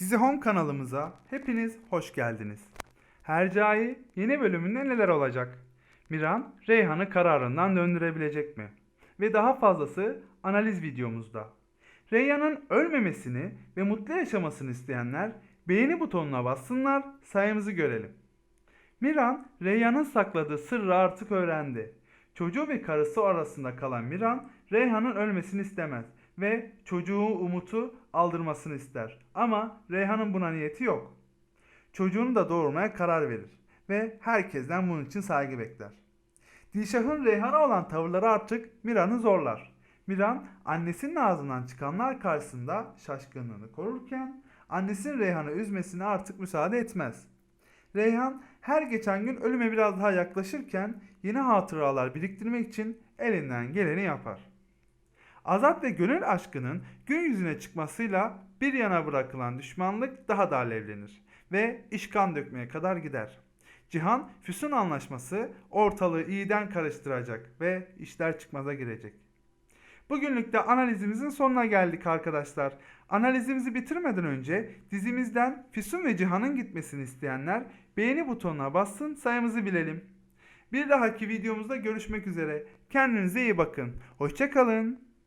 Dizi Home kanalımıza hepiniz hoş geldiniz. Hercai yeni bölümünde neler olacak? Miran, Reyhan'ı kararından döndürebilecek mi? Ve daha fazlası analiz videomuzda. Reyhan'ın ölmemesini ve mutlu yaşamasını isteyenler beğeni butonuna bassınlar, sayımızı görelim. Miran, Reyhan'ın sakladığı sırrı artık öğrendi. Çocuğu ve karısı arasında kalan Miran, Reyhan'ın ölmesini istemez ve çocuğu Umut'u aldırmasını ister. Ama Reyhan'ın buna niyeti yok. Çocuğunu da doğurmaya karar verir ve herkesten bunun için saygı bekler. Dilşah'ın Reyhan'a olan tavırları artık Miran'ı zorlar. Miran annesinin ağzından çıkanlar karşısında şaşkınlığını korurken annesinin Reyhan'ı üzmesine artık müsaade etmez. Reyhan her geçen gün ölüme biraz daha yaklaşırken yeni hatıralar biriktirmek için elinden geleni yapar. Azat ve gönül aşkının gün yüzüne çıkmasıyla bir yana bırakılan düşmanlık daha da alevlenir ve iş kan dökmeye kadar gider. Cihan Füsun anlaşması ortalığı iyiden karıştıracak ve işler çıkmaza girecek. Bugünlük de analizimizin sonuna geldik arkadaşlar. Analizimizi bitirmeden önce dizimizden Füsun ve Cihan'ın gitmesini isteyenler beğeni butonuna bassın sayımızı bilelim. Bir dahaki videomuzda görüşmek üzere. Kendinize iyi bakın. Hoşçakalın.